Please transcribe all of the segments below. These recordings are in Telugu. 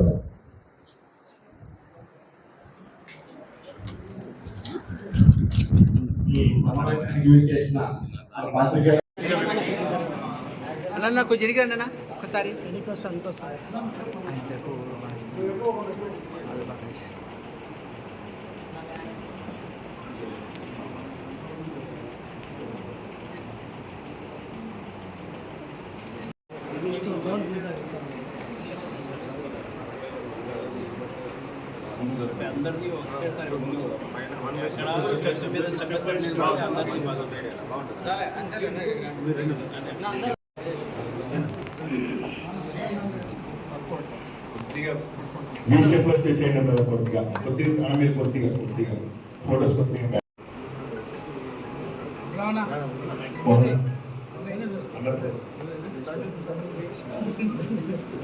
కోరుతున్నాను యూజ్ చేసిన పాత్రికేయ అన్న కొంచెం ఎదిగి రండి అన్న ఒకసారి చేసేయండి మీద కొద్దిగా కొద్దిగా కొద్దిగా కొద్దిగా ఫోటోస్ కొద్దిగా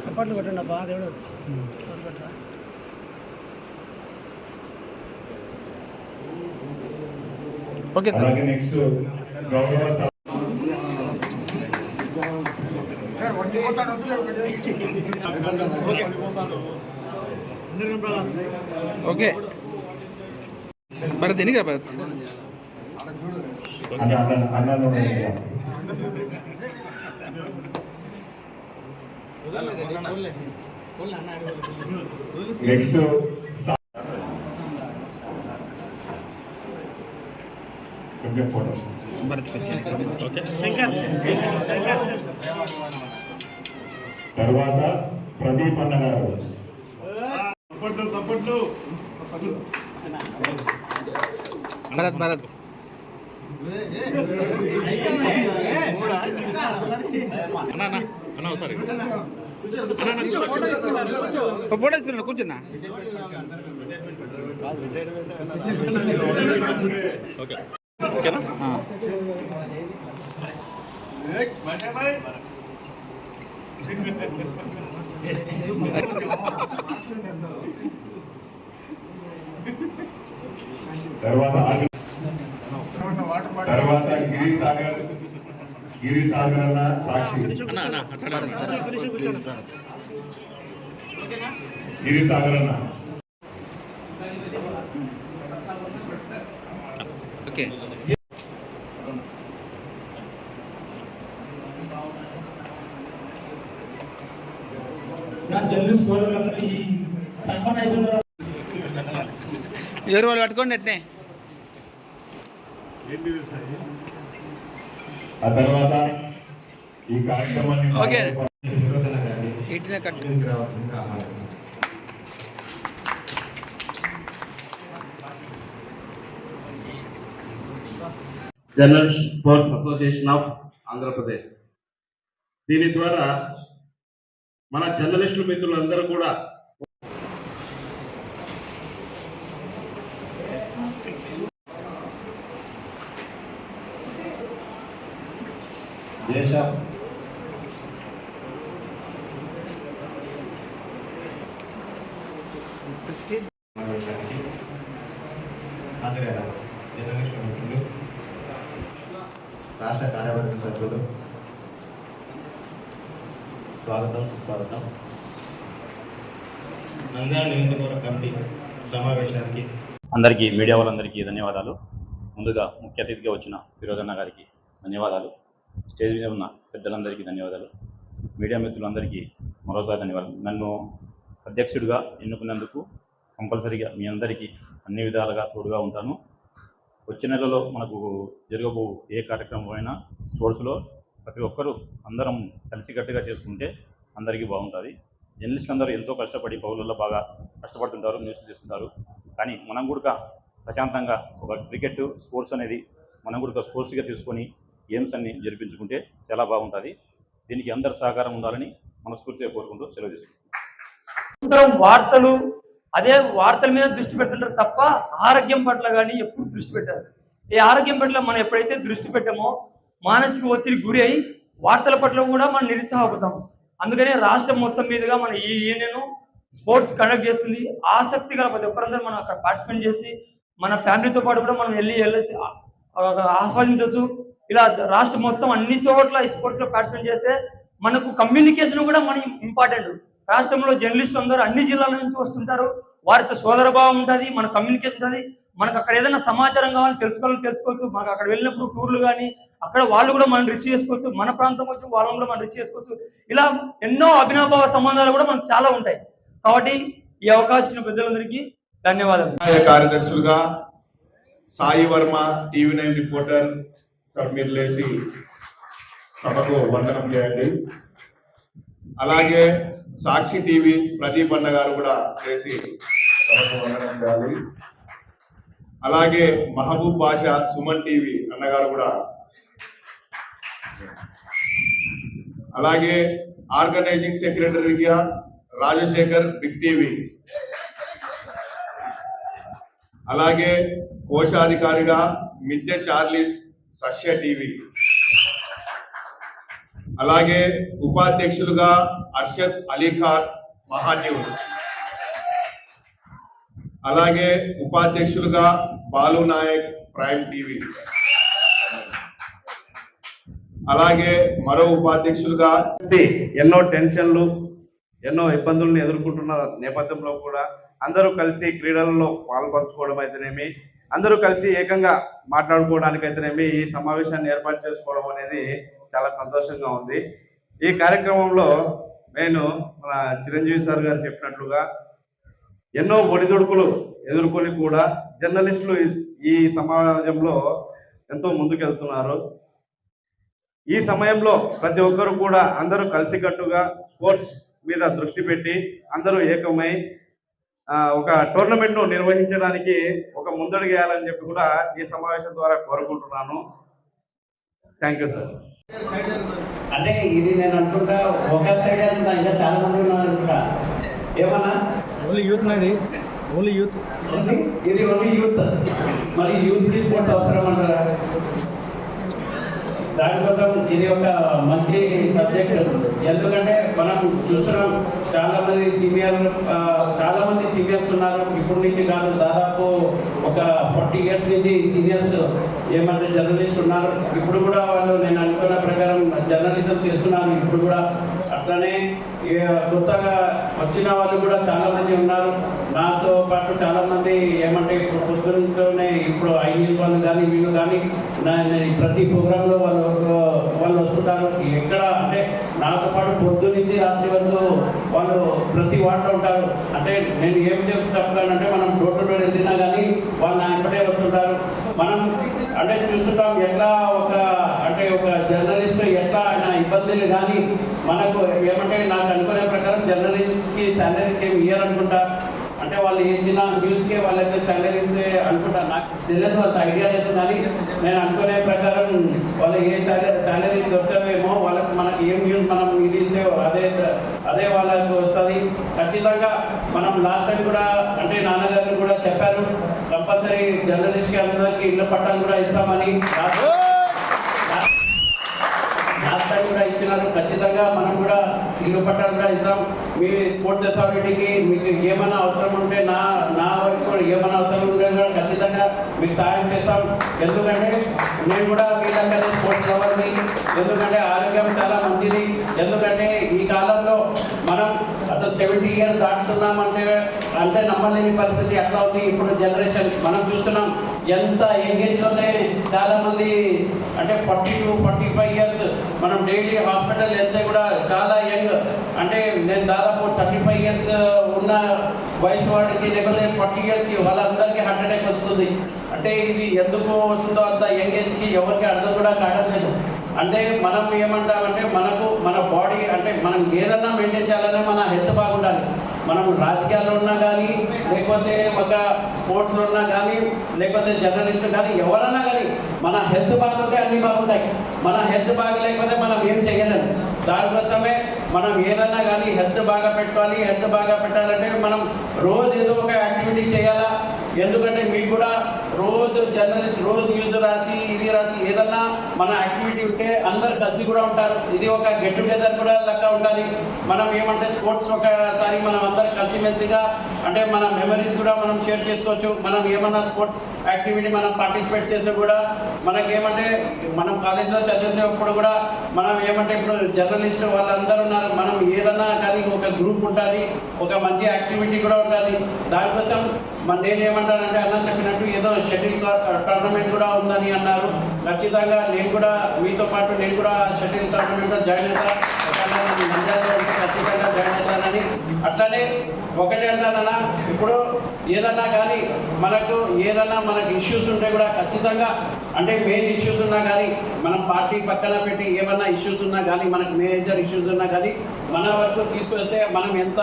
చప్పట్లు కొట్టండి అబ్బా దేవుడు కొట్టరా okay sir. Next okay. Bharat ఎన్నిక భరత్? అన్న అన్న అన్న ఉన్నాడు. నెక్స్ట్ సా- కొంచెం ఫోటో భరత్ తర్వాత ప్రదీప్ అన్న గారు భరత్ భరత్ ఒక ఫోటో ఇస్తున్నా కూర్చున్నా ఆ. తర్వాత తర్వాత గిరి సాగర్ గిరి సాగర్ అన్న సాక్షి గిరి సాగర్ అన్న ఓకే నా జర్నలిస్ట్ సోదరులందరూ ఈ సంఘ నాయకులు ఎవరు వాళ్ళు పట్టుకోండి అట్నే. ఆ తర్వాత ఈ కార్యక్రమాన్ని ఓకే. ఇట్లా cut. Journalist sports association of Andhra Pradesh. దీని ద్వారా మన జర్నలిస్టుల మిత్రులందరూ కూడా దేశ మిత్రులు రాష్ట్ర కార్యవర్గ సభ్యులు స్వాగతం సుస్వాగతం. నంద్యాల నియోజకవర్గ కమిటీ సమావేశానికి అందరికీ మీడియా వాళ్ళందరికీ ధన్యవాదాలు. ముందుగా ముఖ్య అతిథిగా వచ్చిన ఫిరోజన్న గారికి ధన్యవాదాలు. స్టేజ్ మీద ఉన్న పెద్దలందరికీ ధన్యవాదాలు. మీడియా మిత్రులందరికీ మరోసారి ధన్యవాదాలు. నన్ను అధ్యక్షుడిగా ఎన్నుకున్నందుకు కంపల్సరీగా మీ అందరికీ అన్ని విధాలుగా తోడుగా ఉంటాను. వచ్చే నెలలో మనకు జరగబో ఏ కార్యక్రమం అయినా స్పోర్ట్స్లో ప్రతి ఒక్కరూ అందరం కలిసికట్టుగా చేసుకుంటే అందరికీ బాగుంటుంది. జర్నలిస్టులు అందరూ ఎంతో కష్టపడి పౌరులలో బాగా కష్టపడుతుంటారు న్యూస్ చేస్తుంటారు కానీ మనం కూడా ప్రశాంతంగా ఒక క్రికెట్ స్పోర్ట్స్ అనేది మనం కూడా స్పోర్ట్స్గా తీసుకొని గేమ్స్ అన్ని జరిపించుకుంటే చాలా బాగుంటుంది. దీనికి అందరి సహకారం ఉండాలని మనస్ఫూర్తిగా కోరుకుంటూ సెలవు తీసుకుంటాం వార్తలు అదే వార్తల మీద దృష్టి పెడుతుంటారు తప్ప ఆరోగ్యం పట్ల కానీ ఎప్పుడు దృష్టి పెట్టారు. ఈ ఆరోగ్యం పట్ల మనం ఎప్పుడైతే దృష్టి పెట్టామో మానసిక ఒత్తిడి గురి అయి వార్తల పట్ల కూడా మనం నిరుత్సాహపోతాం అందుకనే రాష్ట్రం మొత్తం మీదుగా మన ఈ యూనియన్ స్పోర్ట్స్ కండక్ట్ చేస్తుంది. ఆసక్తి గల ప్రతి ఒక్కరందరూ మనం అక్కడ పార్టిసిపేట్ చేసి మన ఫ్యామిలీతో పాటు కూడా మనం వెళ్ళి వెళ్ళొచ్చు. ఆస్వాదించవచ్చు ఇలా రాష్ట్రం మొత్తం అన్ని చోట్ల ఈ స్పోర్ట్స్లో పార్టిసిపేట్ చేస్తే మనకు కమ్యూనికేషన్ కూడా మన ఇంపార్టెంట్. రాష్ట్రంలో జర్నలిస్టులు అందరూ అన్ని జిల్లాల నుంచి వస్తుంటారు. వారితో సోదరభావం ఉంటుంది మన కమ్యూనికేషన్ ఉంటుంది. మనకు అక్కడ ఏదైనా సమాచారం కావాలని తెలుసుకోవాలని తెలుసుకోవచ్చు. మనకు అక్కడ వెళ్ళినప్పుడు టూర్లు కానీ అక్కడ వాళ్ళు కూడా మనం రిసీవ్ చేసుకోవచ్చు. మన ప్రాంతం వచ్చి వాళ్ళని కూడా మనం రిసీవ్ చేసుకోవచ్చు. ఇలా ఎన్నో అభినవభావ సంబంధాలు కూడా మనకు చాలా ఉంటాయి. కాబట్టి ఈ అవకాశం ఇచ్చిన పెద్దలందరికీ ధన్యవాదాలు కార్యదర్శులుగా Sai Varma TV nine reporter sir మీరు లేచి సభకు వందనం చేయండి. అలాగే సాక్షి టీవీ ప్రదీప్ అన్న గారు కూడా చేసి సభకు వందనం చేయాలి. అలాగే మహబూబ్ బాషా సుమన్ టీవీ అన్నగారు కూడా. అలాగే ఆర్గనైజింగ్ సెక్రటరీగా రాజశేఖర్ బిగ్ టీవీ. అలాగే కోశాధికారిగా మిద్దె చార్లీస్ సస్య టీవీ. అలాగే ఉపాధ్యక్షులుగా అర్షద్ అలీ ఖాన్ మహా న్యూస్. అలాగే ఉపాధ్యక్షులుగా బాలు నాయక్ ప్రైమ్ టీవీ. అలాగే మరో ఉపాధ్యక్షులుగా ఎన్నో టెన్షన్లు ఎన్నో ఇబ్బందులను ఎదుర్కొంటున్న నేపథ్యంలో కూడా అందరూ కలిసి క్రీడలలో పాల్పంచుకోవడం అయితేనేమి అందరూ కలిసి ఏకంగా మాట్లాడుకోవడానికి అయితేనేమి ఈ సమావేశాన్ని ఏర్పాటు చేసుకోవడం అనేది చాలా సంతోషంగా ఉంది. ఈ కార్యక్రమంలో నేను మన చిరంజీవి సార్ గారు చెప్పినట్లుగా ఎన్నో ఒడిదుడుకులు ఎదుర్కొని కూడా జర్నలిస్టులు ఈ- సమాజంలో ఎంతో ముందుకెళ్తున్నారు. ఈ సమయంలో ప్రతి ఒక్కరు కూడా అందరూ కలిసికట్టుగా స్పోర్ట్స్ మీద దృష్టి పెట్టి అందరూ ఏకమై ఒక టోర్నమెంట్ను నిర్వహించడానికి ఒక ముందడుగేయాలని చెప్పి కూడా ఈ సమావేశం ద్వారా కోరుకుంటున్నాను. Thank you sir. అంటే ఇది నేను అనుకుంటా ఒక సైడ్ అనుకుంటా ఇంకా చాలా మంది ఉన్నారు అనుకుంటా ఏమన్నా? ఓన్లీ యూత్ నాది ఓన్లీ యూత్ ఇది ఓన్లీ యూత్ మరి యూత్కి అవసరం అంటారా? దానికోసం ఇది ఒక మంచి సబ్జెక్ట్ ఎందుకంటే మనం చూస్తున్నాం చాలా మంది సీనియర్ చాలా మంది సీనియర్స్ ఉన్నారు. ఇప్పటి నుంచి కాదు దాదాపు ఒక ఫార్టీ ఇయర్స్ నుంచి సీనియర్స్ ఏమంటే జర్నలిస్ట్ ఉన్నారు. ఇప్పుడు కూడా వాళ్ళు నేను అనుకున్న ప్రకారం జర్నలిజం చేస్తున్నారు. ఇప్పుడు కూడా అట్లనే కొత్తగా వచ్చిన వాళ్ళు కూడా చాలామంది ఉన్నారు. నాతో పాటు చాలామంది ఏమంటే ఇప్పుడు పొద్దున్నతోనే ఇప్పుడు ఐదు వాళ్ళు కానీ వీళ్ళు కానీ నా- ప్రతి ప్రోగ్రాంలో వాళ్ళు వాళ్ళు వస్తుంటారు ఎక్కడ అంటే నాతో పాటు పొద్దునుంచి రాత్రి వరకు వాళ్ళు ప్రతి వాటిలో ఉంటారు. అంటే నేను ఏం చెప్తానంటే మనం డోర్ టు డోర్ వెళ్ళినా కానీ వాళ్ళు నా వెంబడే వస్తుంటారు. మనం అంటే చూస్తుంటాం ఎట్లా ఒక అంటే ఒక జర్నలిస్ట్ ఇబ్బందులు కానీ మనకు ఏమంటే నాకు అనుకునే ప్రకారం జర్నలిస్ట్కి శాలరీస్ ఏమి ఇయ్యరు అనుకుంటా. అంటే వాళ్ళు వేసిన న్యూస్కే వాళ్ళకి శాలరీస్ అనుకుంటా. నాకు తెలియదు అంత ఐడియా లేదు కానీ నేను అనుకునే ప్రకారం వాళ్ళు ఏ శాలరీ శాలరీ దొరకవేమో వాళ్ళకి మనకి ఏం న్యూస్ మనం ఇది ఇస్తే అదే అదే వాళ్ళకి వస్తుంది. ఖచ్చితంగా మనం లాస్ట్ టైం కూడా అంటే నాన్నగారు కూడా చెప్పారు కంపల్సరీ జర్నలిస్ట్కి అందరికీ ఇళ్ళ పట్టాలు కూడా ఇస్తామని లాస్ట్ లాస్ట్ టైం కూడా ఇచ్చినారు ఖచ్చితంగా మనం కూడా ఇల్లు పట్టాలు కూడా ఇస్తాం. మీ స్పోర్ట్స్ అథారిటీకి మీకు ఏమైనా అవసరం ఉంటే నా నా వైపు ఏమైనా అవసరం ఉంటే కూడా ఖచ్చితంగా మీకు సహాయం చేస్తాం. ఎందుకంటే నేను కూడా మీకంటే స్పోర్ట్స్ లవర్ని. ఎందుకంటే ఆరోగ్యం చాలా మంచిది. ఎందుకంటే ఈ కాలం అసలు సెవెంటీ ఇయర్స్ దాటుతున్నామంటే అంటే నమ్మలేని పరిస్థితి అట్లా ఉంది? ఇప్పుడు జనరేషన్ మనం చూస్తున్నాం ఎంత ఎంగేజ్లోనే చాలామంది అంటే forty two forty five years మనం డైలీ హాస్పిటల్ వెళ్తే కూడా చాలా యంగ్ అంటే నేను దాదాపు థర్టీ ఫైవ్ ఇయర్స్ ఉన్న వయసు వాడికి లేకపోతే ఫార్టీ ఇయర్స్కి వాళ్ళందరికీ హార్ట్ అటాక్ వస్తుంది. అంటే ఇది ఎందుకు వస్తుందో అంత యంగ్ ఏజ్కి ఎవరికి అర్థం కూడా కావడం లేదు అంటే మనం ఏమంటామంటే మనకు మన బాడీ అంటే మనం ఏదన్నా మెయింటైన్ చేయాలనే మన హెల్త్ బాగుండాలి. మనం రాజకీయాల్లో ఉన్నా కానీ లేకపోతే ఒక స్పోర్ట్స్లో ఉన్నా కానీ లేకపోతే జర్నలిస్ట్ కానీ ఎవరన్నా కానీ మన హెల్త్ బాగుంటే అన్నీ బాగుంటాయి. మన హెల్త్ బాగలేకపోతే మనం ఏం చేయలేము దానికోసమే మనం ఏదన్నా కానీ హెల్త్ బాగా పెట్టుకోవాలి హెల్త్ బాగా పెట్టాలంటే మనం రోజు ఏదో ఒక యాక్టివిటీ చేయాలా? ఎందుకంటే మీకు కూడా రోజు జర్నలిస్ట్ రోజు న్యూస్ రాసి ఇది రాసి ఏదన్నా మన యాక్టివిటీ ఉంటే అందరు కలిసి కూడా ఉంటారు. ఇది ఒక గెట్ టుగెదర్ కూడా లెక్క ఉండాలి. మనం ఏమంటే స్పోర్ట్స్ ఒకసారి మనం అందరు కలిసిమెలిసిగా అంటే మన మెమరీస్ కూడా మనం షేర్ చేసుకోవచ్చు. మనం ఏమన్నా స్పోర్ట్స్ యాక్టివిటీ మనం పార్టిసిపేట్ చేస్తే కూడా మనకి ఏమంటే మనం కాలేజ్లో చదివేటప్పుడు కూడా మనం ఏమంటే ఇప్పుడు జర్నలిస్ట్ వాళ్ళందరూ ఉన్నారు. మనం ఏదన్నా కానీ ఒక గ్రూప్ ఉంటుంది ఒక మంచి యాక్టివిటీ కూడా ఉంటుంది దానికోసం మన నేను ఏమంటానంటే అన్న చెప్పినట్టు ఏదో షటిల్ టోర్నమెంట్ uh, కూడా ఉందని అన్నారు. ఖచ్చితంగా నేను కూడా మీతో పాటు నేను కూడా షటిల్ టోర్నమెంట్లో జాయిన్ అవుతాను ఒకవేళ ఖచ్చితంగా జాయిన్ అట్లనే ఒకటే అంటానన్నా ఇప్పుడు ఏదన్నా కానీ మనకు ఏదన్నా మనకు ఇష్యూస్ ఉంటే కూడా ఖచ్చితంగా అంటే మెయిన్ ఇష్యూస్ ఉన్నా కానీ మనం పార్టీ పక్కన పెట్టి ఏమన్నా ఇష్యూస్ ఉన్నా కానీ మనకు మేజర్ ఇష్యూస్ ఉన్నా కానీ మన వరకు తీసుకువెళ్తే మనం ఎంత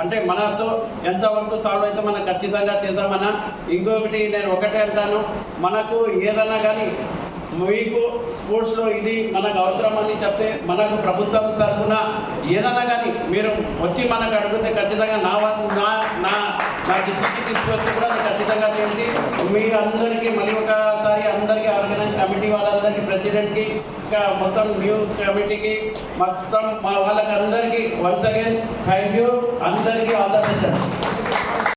అంటే మనతో ఎంత వరకు సాల్వ్ అయితే మనం ఖచ్చితంగా చేద్దామన్నా ఇంకొకటి నేను ఒకటే అంటాను మనకు ఏదన్నా కానీ మీకు స్పోర్ట్స్లో ఇది మనకు అవసరమని చెప్తే మనకు ప్రభుత్వం తరఫున ఏదన్నా కానీ మీరు వచ్చి మనకు అడిగితే ఖచ్చితంగా నా నా నా నా డిస్ట్రిక్ట్ తీసుకొచ్చి కూడా నేను ఖచ్చితంగా చేసి మీ అందరికీ మళ్ళీ ఒకసారి అందరికీ ఆర్గనైజ్ కమిటీ వాళ్ళందరికీ ప్రెసిడెంట్కి ఇంకా మొత్తం న్యూ కమిటీకి మొత్తం మా వాళ్ళకి అందరికీ వన్స్ అగైన్ థ్యాంక్ యూ అందరికీ ఆల్ ద బెస్ట్